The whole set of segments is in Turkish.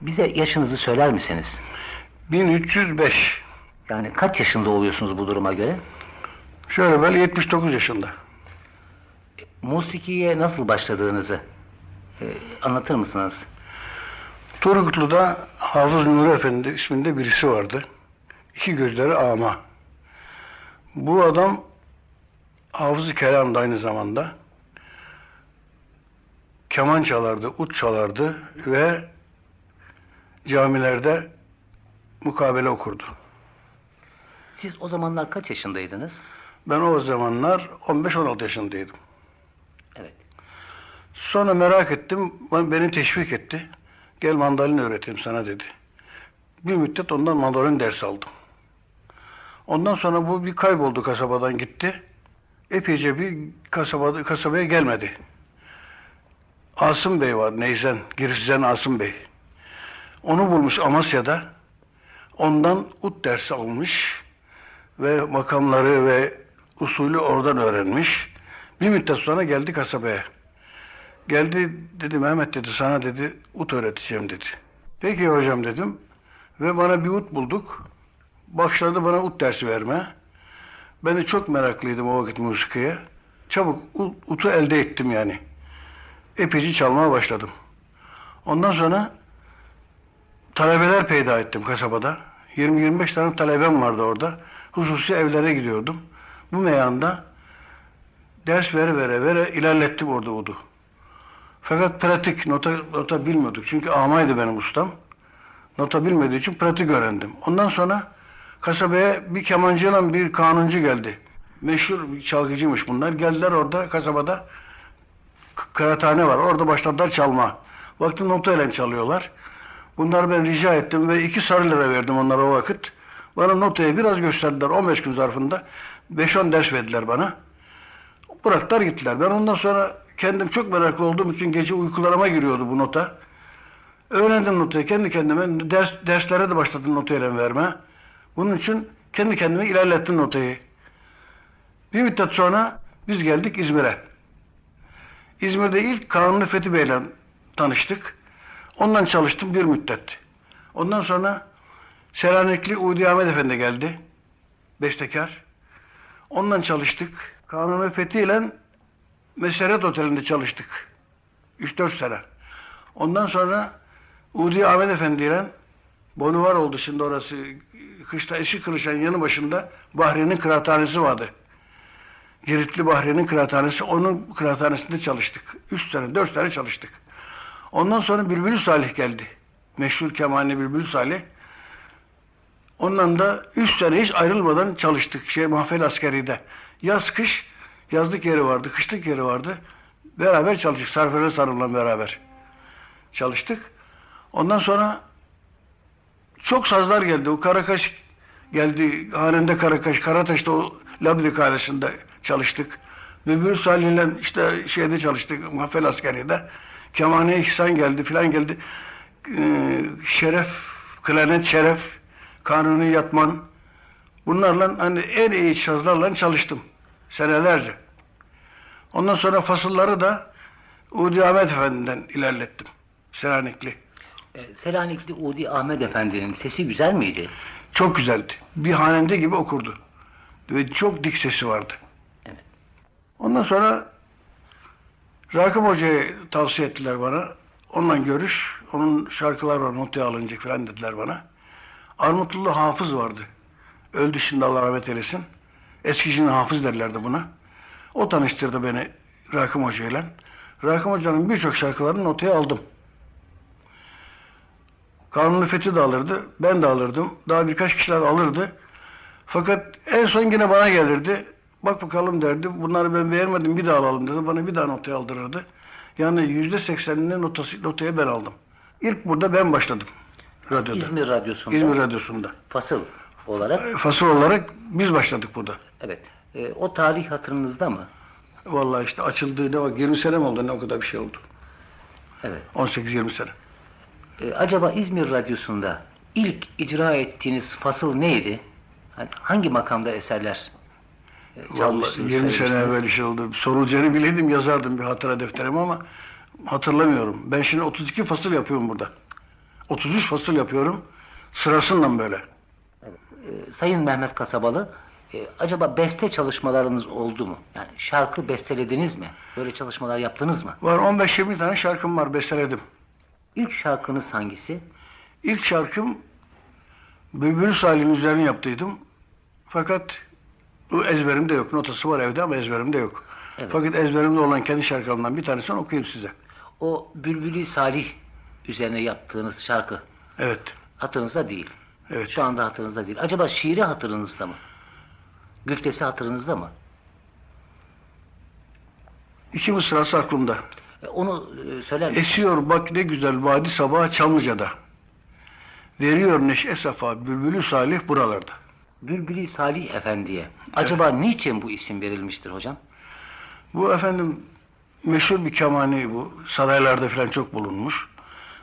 Bize yaşınızı söyler misiniz? 1305. Yani kaç yaşında oluyorsunuz bu duruma göre? Şöyle böyle 79 yaşında. Musikiye nasıl başladığınızı e, anlatır mısınız? Turgutlu'da Hafız Nuri Efendi isminde birisi vardı. İki gözleri ama. Bu adam Hafız-ı Kelam'da aynı zamanda. Keman çalardı, ut çalardı ve camilerde mukabele okurdu. Siz o zamanlar kaç yaşındaydınız? Ben o zamanlar 15-16 yaşındaydım. Evet. Sonra merak ettim, ben- beni teşvik etti. Gel mandolin öğreteyim sana dedi. Bir müddet ondan mandolin ders aldım. Ondan sonra bu bir kayboldu kasabadan gitti. Epeyce bir kasabada, kasabaya gelmedi. Asım Bey var, Neyzen, Girizden Asım Bey. Onu bulmuş Amasya'da. Ondan ut dersi almış ve makamları ve usulü oradan öğrenmiş. Bir müddet sonra geldi kasabaya. Geldi dedi Mehmet dedi sana dedi ut öğreteceğim dedi. Peki hocam dedim ve bana bir ut bulduk. Başladı bana ut dersi verme. Ben de çok meraklıydım o vakit musikiye. Çabuk ut- utu elde ettim yani. Epeyce çalmaya başladım. Ondan sonra talebeler peyda ettim kasabada. 20-25 tane talebem vardı orada. Hususi evlere gidiyordum. Bu meyanda ders vere vere vere ilerlettim orada udu. Fakat pratik nota, nota bilmiyorduk. Çünkü amaydı benim ustam. Nota bilmediği için pratik öğrendim. Ondan sonra kasabaya bir kemancıyla bir kanuncu geldi. Meşhur bir çalgıcıymış bunlar. Geldiler orada kasabada kıraathane var. Orada başladılar çalma. Baktım notayla çalıyorlar. Bunları ben rica ettim ve iki sarı lira verdim onlara o vakit. Bana notayı biraz gösterdiler 15 gün zarfında. 5-10 ders verdiler bana. Bıraktılar gittiler. Ben ondan sonra kendim çok meraklı olduğum için gece uykularıma giriyordu bu nota. Öğrendim notayı kendi kendime. Ders, derslere de başladım notayla verme. Bunun için kendi kendime ilerlettim notayı. Bir müddet sonra biz geldik İzmir'e. İzmir'de ilk Kanuni Fethi Bey'le tanıştık. Ondan çalıştım bir müddet. Ondan sonra Selanikli Udi Ahmet Efendi geldi. Bestekar. Ondan çalıştık. Kanuni Fethi ile Meseret Oteli'nde çalıştık. 3-4 sene. Ondan sonra Udi Ahmet Efendi ile Bonuvar oldu şimdi orası. Kışta eşi kırışan yanı başında Bahri'nin kıraathanesi vardı. Giritli Bahri'nin kıraathanesi. Onun kıraathanesinde çalıştık. 3 sene, 4 sene çalıştık. Ondan sonra Bülbül Salih geldi. Meşhur kemanli Bülbül Salih. Ondan da üç sene hiç ayrılmadan çalıştık. Şey Mahfel Askeri'de. Yaz kış yazlık yeri vardı, kışlık yeri vardı. Beraber çalıştık. Sarfere sarılan beraber çalıştık. Ondan sonra çok sazlar geldi. O Karakaş geldi. Halinde Karakaş, Karataş'ta o Labrik ailesinde çalıştık. Bülbül Salih'le işte şeyde çalıştık. Mahfel Askeri'de. Kemane İhsan geldi filan geldi. Ee, şeref, Klarnet Şeref, Kanuni Yatman. Bunlarla hani en iyi sazlarla çalıştım. Senelerce. Ondan sonra fasılları da Udi Ahmet Efendi'den ilerlettim. Selanikli. E, Selanikli Udi Ahmet Efendi'nin sesi güzel miydi? Çok güzeldi. Bir hanende gibi okurdu. Ve çok dik sesi vardı. Evet. Ondan sonra Rakım Hoca'yı tavsiye ettiler bana. Onunla görüş. Onun şarkıları var notaya alınacak falan dediler bana. Armutlu Hafız vardı. Öldü şimdi Allah rahmet eylesin. Eskicinin Hafız derlerdi buna. O tanıştırdı beni Rakım Hoca'yla. Rakım Hoca'nın birçok şarkılarını notaya aldım. Kanuni Fethi de alırdı. Ben de alırdım. Daha birkaç kişiler alırdı. Fakat en son yine bana gelirdi. Bak bakalım derdi. Bunları ben beğenmedim bir daha alalım dedi. Bana bir daha notaya aldırırdı. Yani yüzde seksenini notası, notaya ben aldım. İlk burada ben başladım. Radyoda. İzmir Radyosu'nda İzmir Radyosu'nda. fasıl olarak. Fasıl olarak biz başladık burada. Evet. E, o tarih hatırınızda mı? Vallahi işte açıldığı ne bak 20 sene mi oldu ne o kadar bir şey oldu. Evet. 18-20 sene. E, acaba İzmir Radyosu'nda ilk icra ettiğiniz fasıl neydi? Hani hangi makamda eserler e, Vallahi çalmıştınız, 20 sene evvel şey oldu. Sorulacağını bileydim yazardım bir hatıra defterime ama hatırlamıyorum. Ben şimdi 32 fasıl yapıyorum burada. 33 fasıl yapıyorum. Sırasından böyle. Ee, Sayın Mehmet Kasabalı, e, acaba beste çalışmalarınız oldu mu? Yani şarkı bestelediniz mi? Böyle çalışmalar yaptınız mı? Var 15-20 tane şarkım var besteledim. İlk şarkınız hangisi? İlk şarkım Bülbül Salih'in üzerine yaptıydım. Fakat bu ezberimde yok. Notası var evde ama ezberimde yok. Evet. Fakat ezberimde olan kendi şarkılarımdan bir tanesini okuyayım size. O Bülbülü Salih üzerine yaptığınız şarkı Evet. hatırınızda değil. Evet. Şu anda hatırınızda değil. Acaba şiiri hatırınızda mı? Güftesi hatırınızda mı? İki mısrası aklımda. E, Onu e, söyler misiniz? Esiyor bak ne güzel vadi sabah Çamlıca'da. Veriyor neşe safa Bülbülü Salih buralarda. Bülbülü Salih Efendi'ye. Acaba niçin bu isim verilmiştir hocam? Bu efendim meşhur bir kemani bu. Saraylarda falan çok bulunmuş.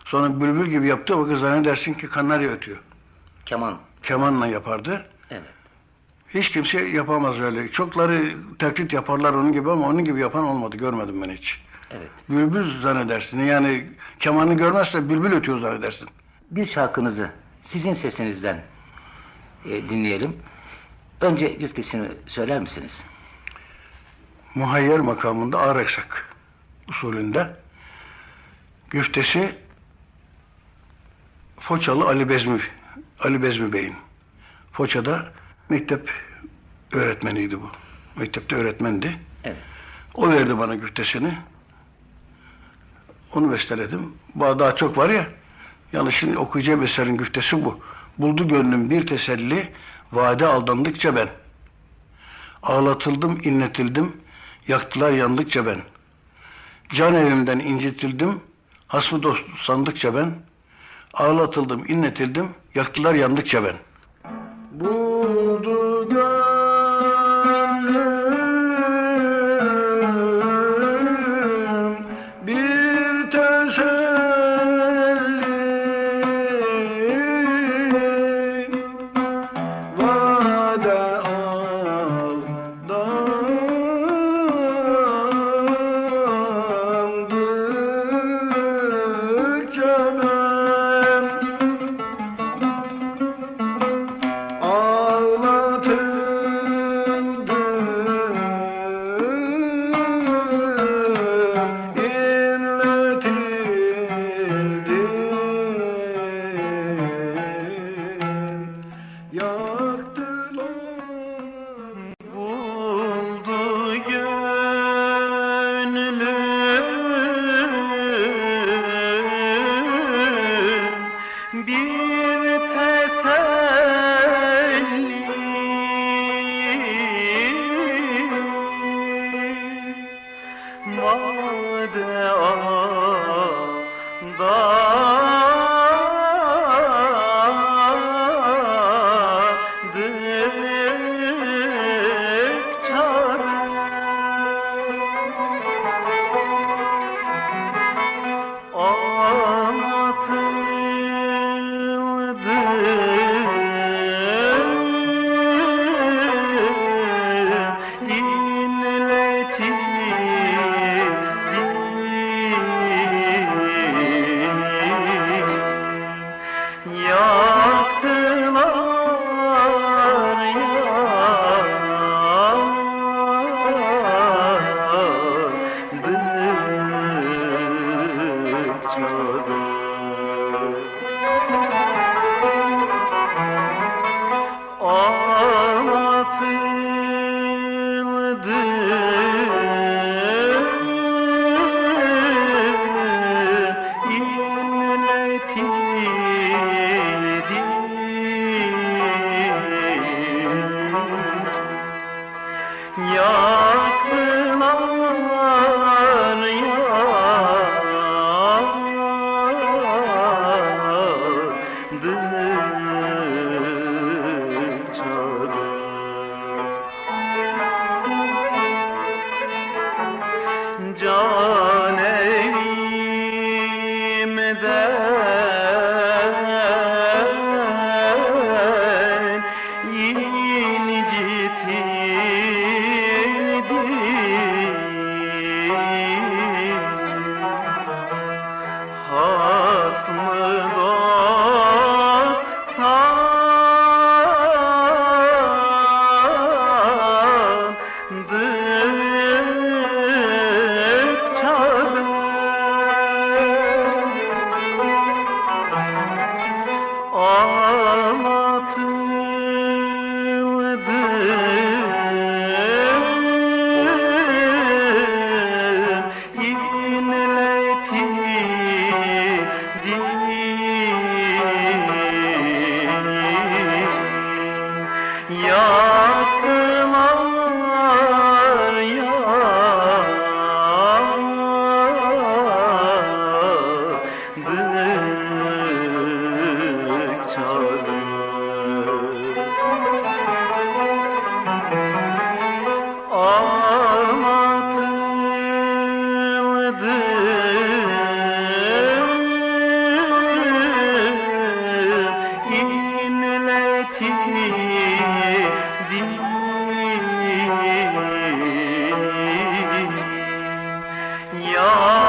Sonra bülbül gibi yaptığı vakit zannedersin ki kanarya ötüyor. Keman. Kemanla yapardı. Evet. Hiç kimse yapamaz öyle. Çokları taklit yaparlar onun gibi ama onun gibi yapan olmadı. Görmedim ben hiç. Evet. Bülbül zannedersin. Yani kemanı görmezse bülbül ötüyor zannedersin. Bir şarkınızı sizin sesinizden e, dinleyelim. Önce güftesini söyler misiniz? Muhayyer makamında ağır eksak usulünde. Güftesi Foçalı Ali Bezmi, Ali Bezmi Bey'in. Foça'da mektep öğretmeniydi bu. Mektepte öğretmendi. Evet. O verdi bana güftesini. Onu besteledim. Daha çok var ya. Yalnız şimdi okuyacağım eserin güftesi bu. Buldu gönlüm bir teselli, vade aldandıkça ben. Ağlatıldım, inletildim, yaktılar yandıkça ben. Can evimden incitildim, hasmı dost sandıkça ben. Ağlatıldım, inletildim, yaktılar yandıkça ben. Buldu gönlüm aldandıkça جان Ya